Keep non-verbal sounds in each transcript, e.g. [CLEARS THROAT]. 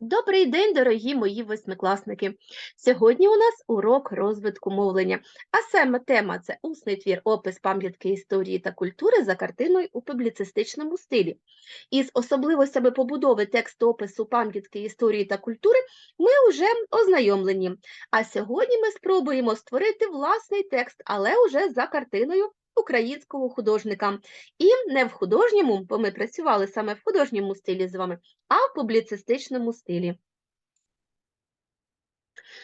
Добрий день, дорогі мої восьмикласники! Сьогодні у нас урок розвитку мовлення, а саме тема це усний твір, опис пам'ятки історії та культури за картиною у публіцистичному стилі. Із особливостями побудови тексту опису пам'ятки історії та культури ми вже ознайомлені. А сьогодні ми спробуємо створити власний текст, але вже за картиною українського художника. І не в художньому, бо ми працювали саме в художньому стилі з вами, а в публіцистичному стилі.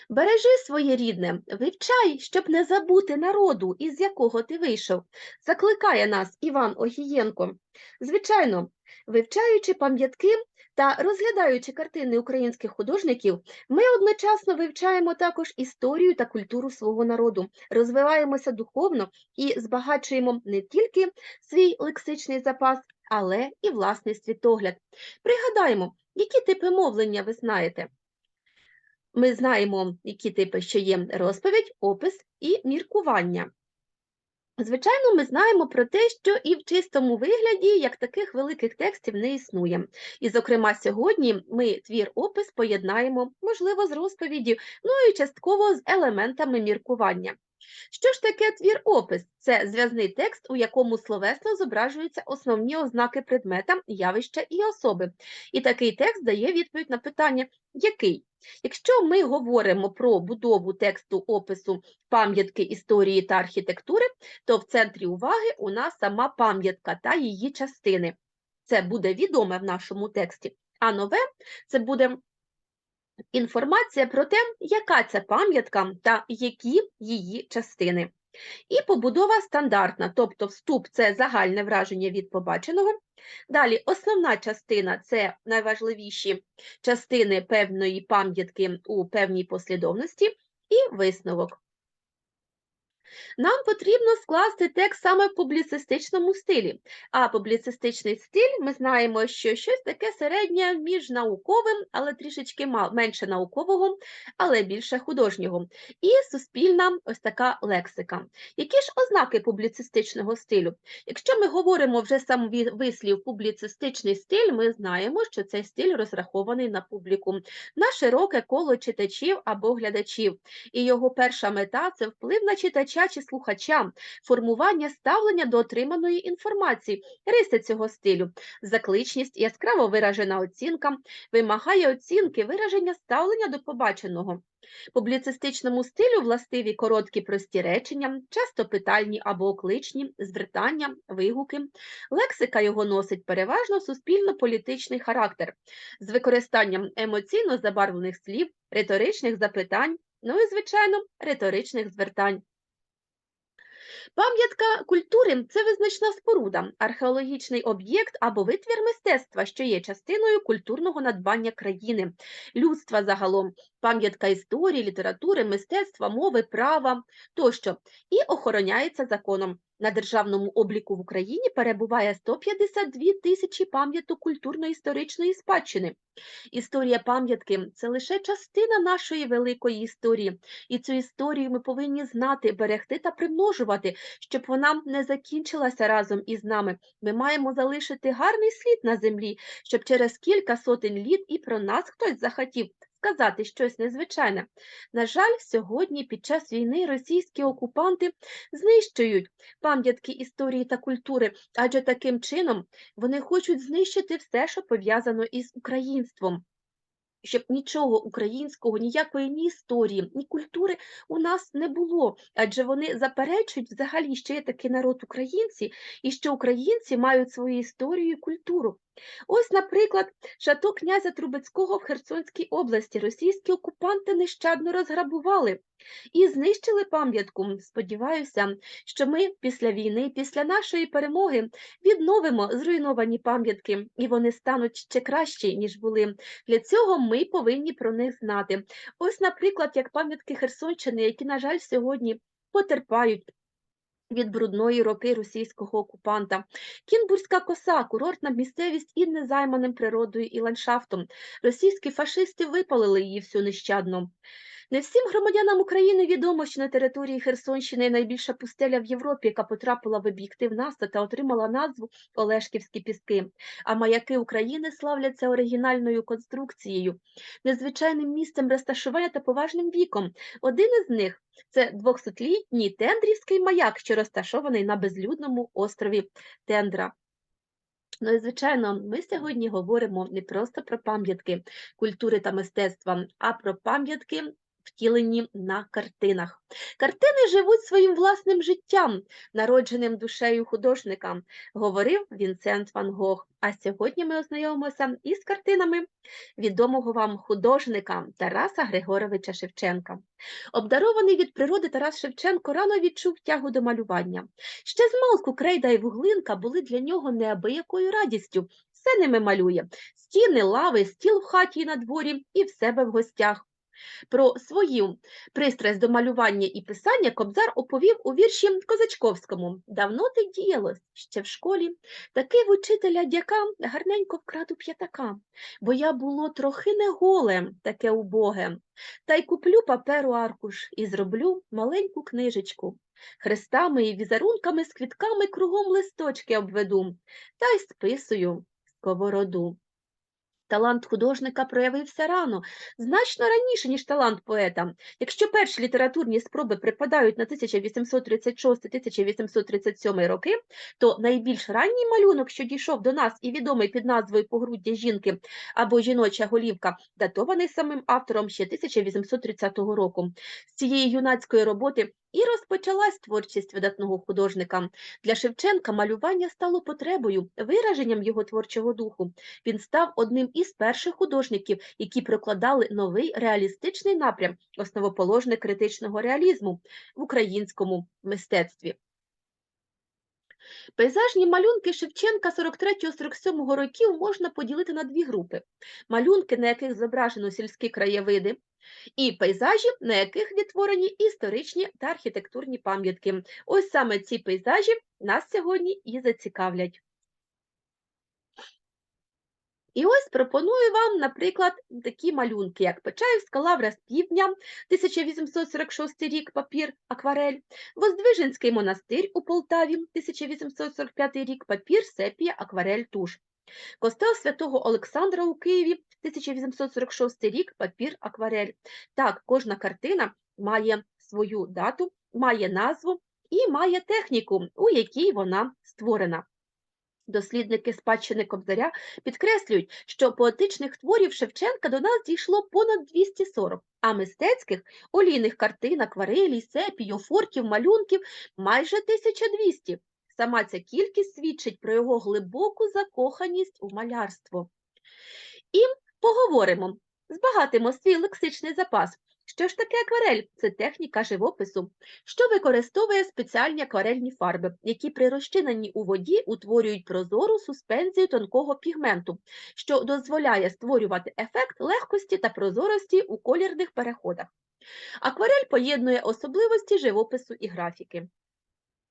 Бережи своє рідне, вивчай, щоб не забути народу, із якого ти вийшов, закликає нас Іван Огієнко. Звичайно, вивчаючи пам'ятки та розглядаючи картини українських художників, ми одночасно вивчаємо також історію та культуру свого народу, розвиваємося духовно і збагачуємо не тільки свій лексичний запас, але і власний світогляд. Пригадаємо, які типи мовлення ви знаєте. Ми знаємо, які типи, що є розповідь, опис і міркування. Звичайно, ми знаємо про те, що і в чистому вигляді як таких великих текстів не існує. І, зокрема, сьогодні ми твір опис поєднаємо, можливо, з розповіді, ну і частково з елементами міркування. Що ж таке твір опис? Це зв'язний текст, у якому словесно зображуються основні ознаки предмета, явища і особи. І такий текст дає відповідь на питання, який? Якщо ми говоримо про будову тексту опису пам'ятки історії та архітектури, то в центрі уваги у нас сама пам'ятка та її частини. Це буде відоме в нашому тексті. А нове це буде інформація про те, яка це пам'ятка та які її частини. І побудова стандартна, тобто вступ це загальне враження від побаченого. Далі основна частина це найважливіші частини певної пам'ятки у певній послідовності, і висновок. Нам потрібно скласти текст саме в публіцистичному стилі. А публіцистичний стиль ми знаємо, що щось таке середнє між науковим, але трішечки менше наукового, але більше художнього. І суспільна ось така лексика. Які ж ознаки публіцистичного стилю? Якщо ми говоримо вже сам вислів публіцистичний стиль, ми знаємо, що цей стиль розрахований на публіку, на широке коло читачів або глядачів. І його перша мета це вплив на читача читача чи слухача, формування ставлення до отриманої інформації, риси цього стилю, закличність, яскраво виражена оцінка, вимагає оцінки вираження ставлення до побаченого. Публіцистичному стилю властиві короткі прості речення, часто питальні або окличні, звертання, вигуки. Лексика його носить переважно суспільно-політичний характер з використанням емоційно забарвлених слів, риторичних запитань, ну і, звичайно, риторичних звертань. Пам'ятка культури це визначна споруда, археологічний об'єкт або витвір мистецтва, що є частиною культурного надбання країни, людства загалом, пам'ятка історії, літератури, мистецтва, мови, права тощо, і охороняється законом. На державному обліку в Україні перебуває 152 тисячі пам'яток культурно-історичної спадщини. Історія пам'ятки це лише частина нашої великої історії, і цю історію ми повинні знати, берегти та примножувати, щоб вона не закінчилася разом із нами. Ми маємо залишити гарний слід на землі, щоб через кілька сотень літ і про нас хтось захотів сказати щось незвичайне. На жаль, сьогодні під час війни російські окупанти знищують пам'ятки історії та культури, адже таким чином вони хочуть знищити все, що пов'язано із українством щоб нічого українського, ніякої ні історії, ні культури у нас не було, адже вони заперечують взагалі, що є такий народ українці, і що українці мають свою історію і культуру. Ось, наприклад, шато князя Трубецького в Херсонській області російські окупанти нещадно розграбували і знищили пам'ятку. Сподіваюся, що ми після війни, після нашої перемоги відновимо зруйновані пам'ятки, і вони стануть ще кращі, ніж були. Для цього ми повинні про них знати. Ось, наприклад, як пам'ятки Херсонщини, які, на жаль, сьогодні потерпають. Від брудної роки російського окупанта, Кінбурська коса, курортна місцевість і незайманим природою і ландшафтом. Російські фашисти випалили її всю нещадно. Не всім громадянам України відомо, що на території Херсонщини найбільша пустеля в Європі, яка потрапила в об'єктив НАСА та отримала назву Олешківські піски. А маяки України славляться оригінальною конструкцією, незвичайним місцем розташування та поважним віком. Один із них це 200-літній Тендрівський маяк, що розташований на безлюдному острові Тендра. Ну і звичайно, ми сьогодні говоримо не просто про пам'ятки культури та мистецтва, а про пам'ятки, втілені на картинах. Картини живуть своїм власним життям, народженим душею художника, говорив Вінсент Ван Гог. А сьогодні ми ознайомимося із картинами відомого вам художника Тараса Григоровича Шевченка. Обдарований від природи Тарас Шевченко рано відчув тягу до малювання. Ще з малку крейда і вуглинка були для нього неабиякою радістю. Все ними малює стіни, лави, стіл в хаті і на дворі, і в себе в гостях. Про свою пристрасть до малювання і писання Кобзар оповів у вірші Козачковському. Давно ти діялось ще в школі, таки в учителя дяка гарненько вкраду п'ятака, бо я було трохи не голе, таке убоге, та й куплю паперу аркуш і зроблю маленьку книжечку. Хрестами і візерунками з квітками кругом листочки обведу, та й списую сковороду. Талант художника проявився рано, значно раніше, ніж талант поета. Якщо перші літературні спроби припадають на 1836-1837 роки, то найбільш ранній малюнок, що дійшов до нас і відомий під назвою Погруддя жінки або жіноча голівка, датований самим автором ще 1830 року. З цієї юнацької роботи і розпочалась творчість видатного художника. Для Шевченка малювання стало потребою, вираженням його творчого духу. Він став одним із перших художників, які прокладали новий реалістичний напрям, основоположник критичного реалізму в українському мистецтві. Пейзажні малюнки Шевченка 43-47 років можна поділити на дві групи: малюнки, на яких зображено сільські краєвиди, і пейзажі, на яких відтворені історичні та архітектурні пам'ятки. Ось саме ці пейзажі нас сьогодні і зацікавлять. І ось пропоную вам, наприклад, такі малюнки, як Печаївська лавра з півдня, 1846 рік, папір, акварель, Воздвиженський монастир у Полтаві, 1845 рік, папір, сепія, акварель, туш. Костел святого Олександра у Києві, 1846 рік, папір, акварель. Так, кожна картина має свою дату, має назву і має техніку, у якій вона створена. Дослідники спадщини Кобзаря підкреслюють, що поетичних творів Шевченка до нас дійшло понад 240, а мистецьких олійних картин, акварелій, сепій, офортів, малюнків майже 1200. Сама ця кількість свідчить про його глибоку закоханість у малярство. І поговоримо, збагатимо свій лексичний запас. Що ж таке акварель? Це техніка живопису, що використовує спеціальні акварельні фарби, які при розчиненні у воді утворюють прозору суспензію тонкого пігменту, що дозволяє створювати ефект легкості та прозорості у колірних переходах. Акварель поєднує особливості живопису і графіки.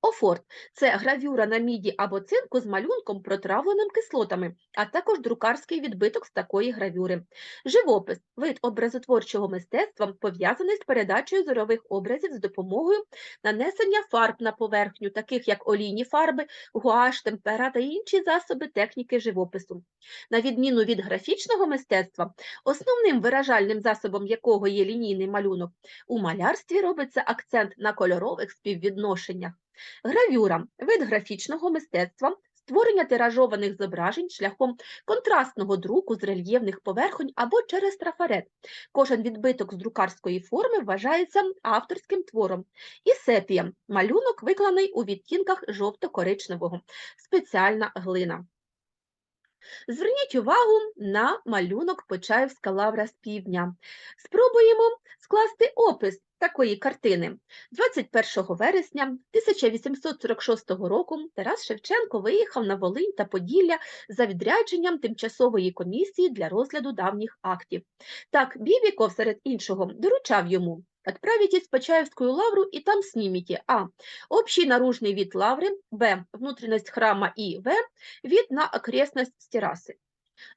Офорт це гравюра на міді або цинку з малюнком, протравленим кислотами, а також друкарський відбиток з такої гравюри. Живопис вид образотворчого мистецтва пов'язаний з передачею зорових образів з допомогою нанесення фарб на поверхню, таких як олійні фарби, гуаш, темпера та інші засоби техніки живопису. На відміну від графічного мистецтва, основним виражальним засобом якого є лінійний малюнок, у малярстві робиться акцент на кольорових співвідношеннях. Гравюра вид графічного мистецтва, створення тиражованих зображень шляхом контрастного друку з рельєфних поверхонь або через трафарет. Кожен відбиток з друкарської форми вважається авторським твором. І сепія малюнок викланий у відтінках жовто-коричневого, спеціальна глина. Зверніть увагу на малюнок Почаївська лавра з півдня. Спробуємо скласти опис такої картини. 21 вересня 1846 року Тарас Шевченко виїхав на Волинь та Поділля за відрядженням тимчасової комісії для розгляду давніх актів. Так, Бібіков, серед іншого, доручав йому Отправитесь в Почаевскую лавру и там снимите А. Общий наружный вид лавры, Б. Внутренность храма и В. Вид на окрестность террасы.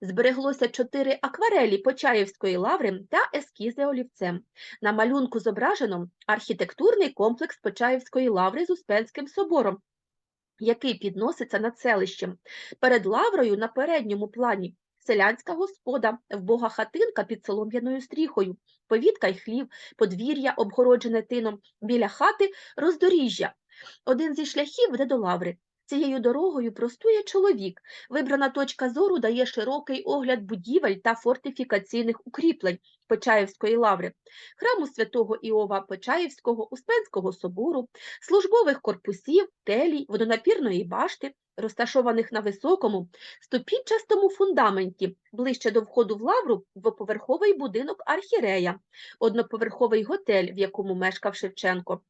Збереглося чотири акварелі Почаївської лаври та ескізи олівцем. На малюнку зображено архітектурний комплекс Почаївської лаври з Успенським собором, який підноситься над селищем. Перед лаврою на передньому плані селянська господа, вбога хатинка під солом'яною стріхою, повітка й хлів, подвір'я, обгороджене тином, біля хати роздоріжжя. Один зі шляхів веде до лаври. Цією дорогою простує чоловік. Вибрана точка зору дає широкий огляд будівель та фортифікаційних укріплень Почаївської лаври, храму святого Іова Почаївського, Успенського собору, службових корпусів, телій, водонапірної башти, розташованих на високому, ступінчастому фундаменті, ближче до входу в лавру двоповерховий будинок архірея, одноповерховий готель, в якому мешкав Шевченко.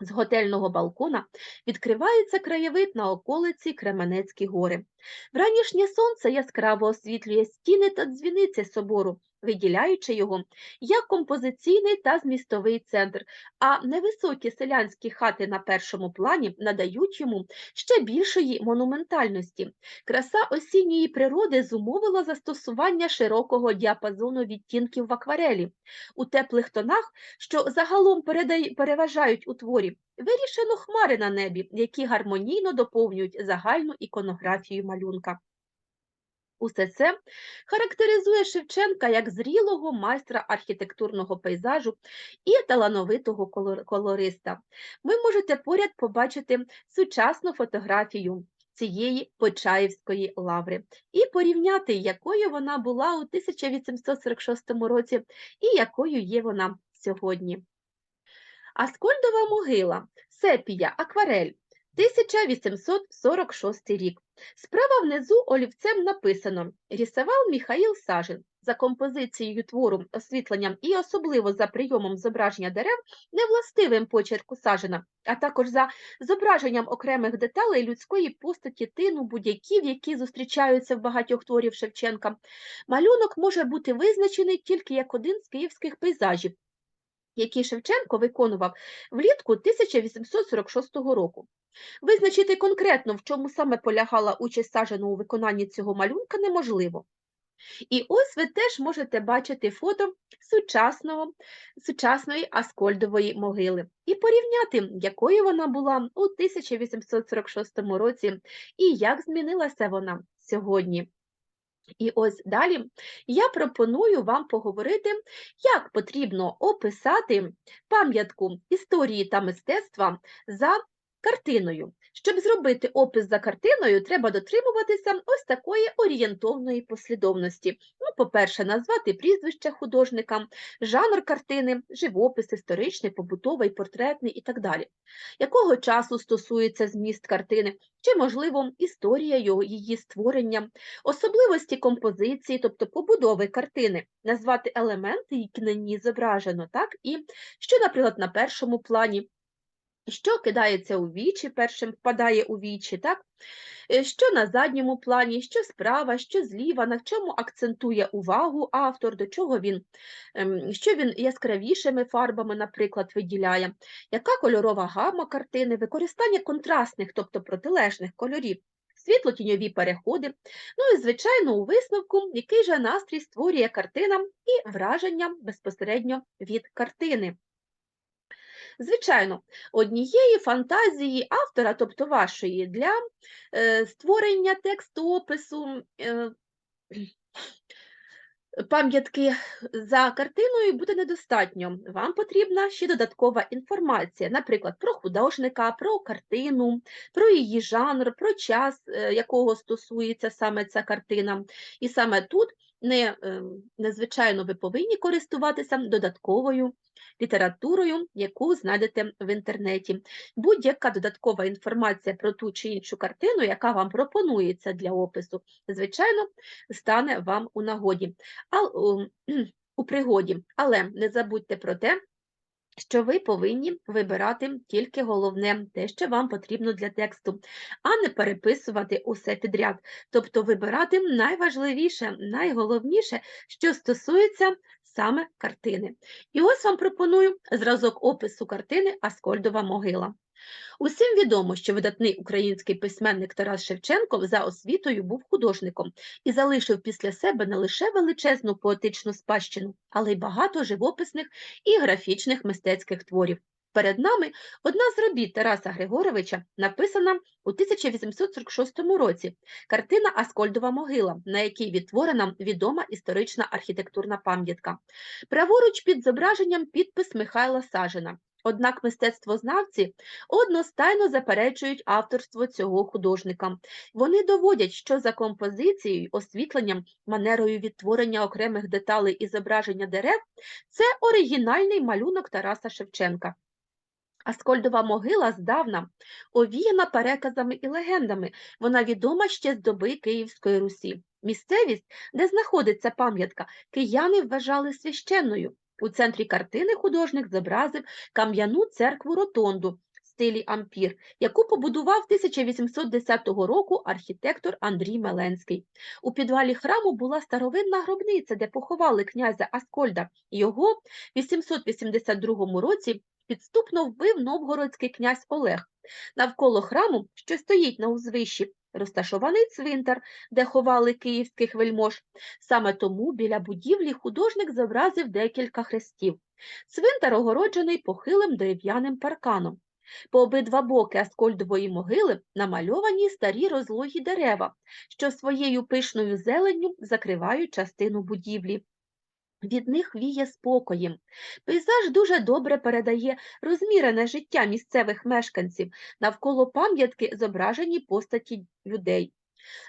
З готельного балкона відкривається краєвид на околиці Кременецькі гори. Вранішнє сонце яскраво освітлює стіни та дзвіниці собору, виділяючи його як композиційний та змістовий центр, а невисокі селянські хати на першому плані надають йому ще більшої монументальності. Краса осінньої природи зумовила застосування широкого діапазону відтінків в акварелі. У теплих тонах, що загалом переважають у творі, вирішено хмари на небі, які гармонійно доповнюють загальну іконографію малюнка. Усе це характеризує Шевченка як зрілого майстра архітектурного пейзажу і талановитого колориста. Ви можете поряд побачити сучасну фотографію цієї Почаївської лаври і порівняти, якою вона була у 1846 році і якою є вона сьогодні. Аскольдова могила, сепія, акварель, 1846 рік. Справа внизу олівцем написано. «Рісував Міхаїл Сажин». За композицією твору, освітленням і особливо за прийомом зображення дерев невластивим почерку Сажина, а також за зображенням окремих деталей людської постаті тину, будь-яків, які зустрічаються в багатьох творів Шевченка, малюнок може бути визначений тільки як один з київських пейзажів, який Шевченко виконував влітку 1846 року. Визначити конкретно, в чому саме полягала участь Сажина у виконанні цього малюнка, неможливо. І ось ви теж можете бачити фото сучасного, сучасної Аскольдової могили і порівняти, якою вона була у 1846 році і як змінилася вона сьогодні. І ось далі я пропоную вам поговорити, як потрібно описати пам'ятку історії та мистецтва за картиною. Щоб зробити опис за картиною, треба дотримуватися ось такої орієнтовної послідовності. Ну, по-перше, назвати прізвище художника, жанр картини, живопис, історичний, побутовий, портретний і так далі. Якого часу стосується зміст картини, чи, можливо, історія його, її створення, особливості композиції, тобто побудови картини, назвати елементи, які на ній зображено, так, і що, наприклад, на першому плані, що кидається у вічі, першим впадає у вічі, так? Е, що на задньому плані, що справа, що зліва, на чому акцентує увагу автор, до чого він, ем, що він яскравішими фарбами, наприклад, виділяє, яка кольорова гама картини, використання контрастних, тобто протилежних кольорів, світло-тіньові переходи, ну і, звичайно, у висновку, який же настрій створює картина і враження безпосередньо від картини. Звичайно, однієї фантазії автора, тобто вашої, для е, створення тексту опису е, пам'ятки за картиною буде недостатньо. Вам потрібна ще додаткова інформація, наприклад, про художника, про картину, про її жанр, про час, е, якого стосується саме ця картина. І саме тут не, е, незвичайно ви повинні користуватися додатковою літературою, яку знайдете в інтернеті. Будь-яка додаткова інформація про ту чи іншу картину, яка вам пропонується для опису, звичайно, стане вам у нагоді, а, у, [CLEARS THROAT] у пригоді. Але не забудьте про те, що ви повинні вибирати тільки головне, те, що вам потрібно для тексту, а не переписувати усе підряд. Тобто вибирати найважливіше, найголовніше, що стосується саме картини. І ось вам пропоную зразок опису картини Аскольдова могила. Усім відомо, що видатний український письменник Тарас Шевченко за освітою був художником і залишив після себе не лише величезну поетичну спадщину, але й багато живописних і графічних мистецьких творів. Перед нами одна з робіт Тараса Григоровича, написана у 1846 році, картина Аскольдова могила, на якій відтворена відома історична архітектурна пам'ятка. Праворуч під зображенням підпис Михайла Сажина. Однак мистецтвознавці одностайно заперечують авторство цього художника. Вони доводять, що за композицією, освітленням, манерою відтворення окремих деталей і зображення дерев це оригінальний малюнок Тараса Шевченка. Аскольдова могила здавна овіяна переказами і легендами. Вона відома ще з доби Київської Русі. Місцевість, де знаходиться пам'ятка, кияни вважали священною. У центрі картини художник зобразив кам'яну церкву Ротонду в стилі ампір, яку побудував 1810 року архітектор Андрій Меленський. У підвалі храму була старовинна гробниця, де поховали князя Аскольда. Його в 882 році підступно вбив новгородський князь Олег. Навколо храму, що стоїть на узвищі, розташований цвинтар, де ховали київських вельмож. Саме тому біля будівлі художник зобразив декілька хрестів. Цвинтар огороджений похилим дерев'яним парканом. По обидва боки Аскольдової могили намальовані старі розлогі дерева, що своєю пишною зеленню закривають частину будівлі. Від них віє спокоєм. Пейзаж дуже добре передає розмірене життя місцевих мешканців, навколо пам'ятки зображені постаті людей.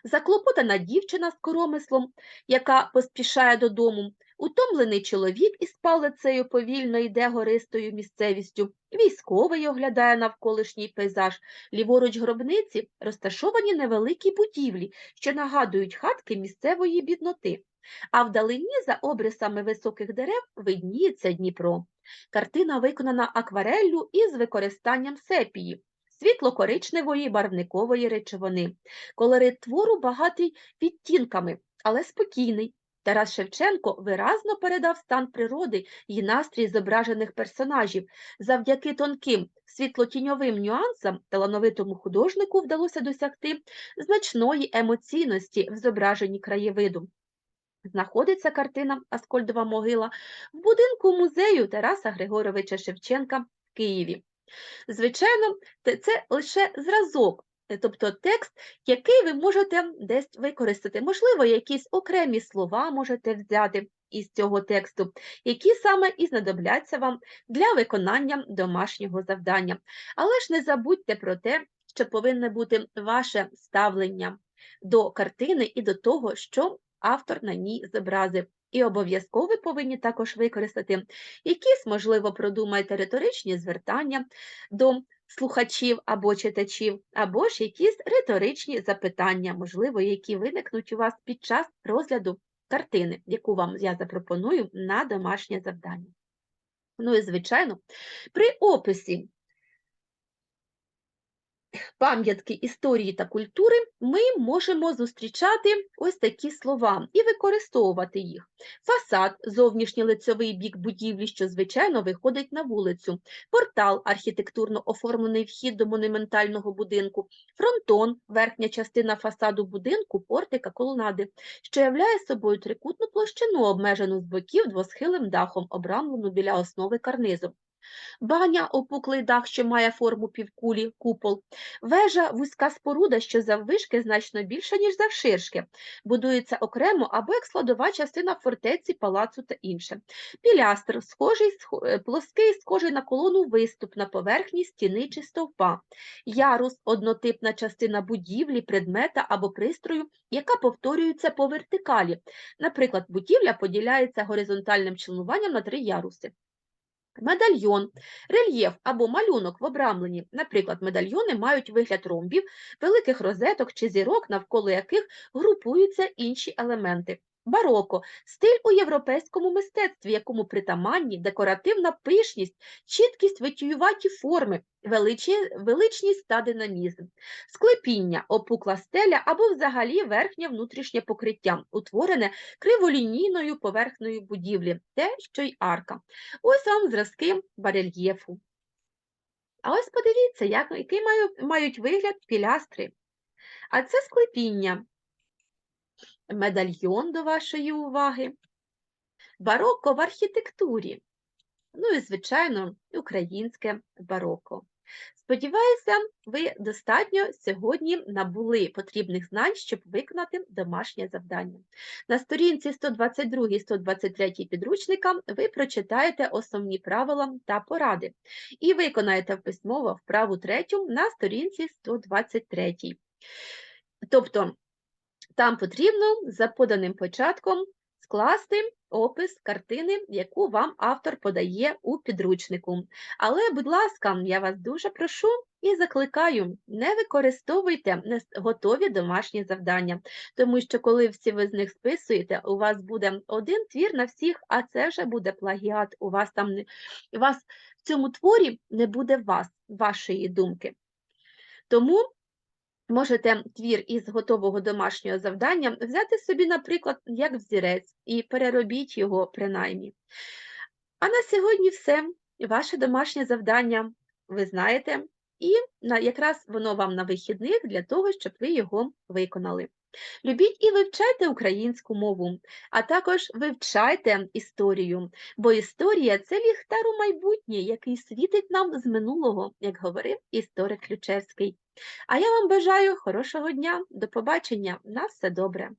Заклопотана дівчина з коромислом, яка поспішає додому, утомлений чоловік із палицею повільно йде гористою місцевістю, військовий оглядає навколишній пейзаж, ліворуч гробниці розташовані невеликі будівлі, що нагадують хатки місцевої бідноти а вдалині за обрисами високих дерев видніється Дніпро. Картина виконана аквареллю із використанням сепії, світло-коричневої барвникової речовини. Колорит твору багатий відтінками, але спокійний. Тарас Шевченко виразно передав стан природи і настрій зображених персонажів. Завдяки тонким світлотіньовим нюансам талановитому художнику вдалося досягти значної емоційності в зображенні краєвиду. Знаходиться картина Аскольдова могила в будинку музею Тараса Григоровича Шевченка в Києві. Звичайно, це лише зразок, е, тобто текст, який ви можете десь використати. Можливо, якісь окремі слова можете взяти із цього тексту, які саме і знадобляться вам для виконання домашнього завдання. Але ж не забудьте про те, що повинне бути ваше ставлення до картини і до того, що автор на ній зобразив. І обов'язково повинні також використати якісь, можливо, продумайте риторичні звертання до слухачів або читачів, або ж якісь риторичні запитання, можливо, які виникнуть у вас під час розгляду картини, яку вам я запропоную на домашнє завдання. Ну і, звичайно, при описі пам'ятки історії та культури ми можемо зустрічати ось такі слова і використовувати їх. Фасад, зовнішній лицьовий бік будівлі, що, звичайно, виходить на вулицю, портал, архітектурно оформлений вхід до монументального будинку, фронтон, верхня частина фасаду будинку, портика, колонади, що являє собою трикутну площину, обмежену з боків двосхилим дахом, обрамлену біля основи карнизом баня, опуклий дах, що має форму півкулі, купол, вежа вузька споруда, що заввишки значно більша, ніж завширшки, будується окремо або як складова частина фортеці, палацу та інше. Пілястр, схожий, е, плоский, схожий на колону виступ на поверхні стіни чи стовпа, ярус однотипна частина будівлі, предмета або пристрою, яка повторюється по вертикалі. Наприклад, будівля поділяється горизонтальним членуванням на три яруси. Медальйон, рельєф або малюнок в обрамленні, наприклад, медальйони мають вигляд ромбів, великих розеток чи зірок, навколо яких групуються інші елементи. Бароко стиль у європейському мистецтві, якому притаманні декоративна пишність, чіткість витіюваті форми, величність та динамізм, склепіння, опукла стеля або взагалі верхнє внутрішнє покриття, утворене криволінійною поверхнею будівлі, те, що й арка. Ось вам зразки барельєфу. А ось подивіться, як, який мають вигляд пілястри. А це склепіння. Медальйон до вашої уваги. Бароко в архітектурі. Ну і, звичайно, українське бароко. Сподіваюся, ви достатньо сьогодні набули потрібних знань, щоб виконати домашнє завдання. На сторінці 122-123 підручника ви прочитаєте основні правила та поради і виконаєте письмово вправу третю на сторінці 123. Тобто, там потрібно за поданим початком скласти опис картини, яку вам автор подає у підручнику. Але, будь ласка, я вас дуже прошу і закликаю, не використовуйте готові домашні завдання, тому що коли всі ви з них списуєте, у вас буде один твір на всіх, а це вже буде плагіат. У вас там не у вас в цьому творі не буде вас, вашої думки. Тому Можете твір із готового домашнього завдання взяти собі, наприклад, як взірець, і переробіть його принаймні. А на сьогодні все. Ваше домашнє завдання ви знаєте, і якраз воно вам на вихідних для того, щоб ви його виконали. Любіть і вивчайте українську мову, а також вивчайте історію, бо історія це ліхтар у майбутнє, який світить нам з минулого, як говорив історик Ключевський. А я вам бажаю хорошого дня, до побачення, на все добре.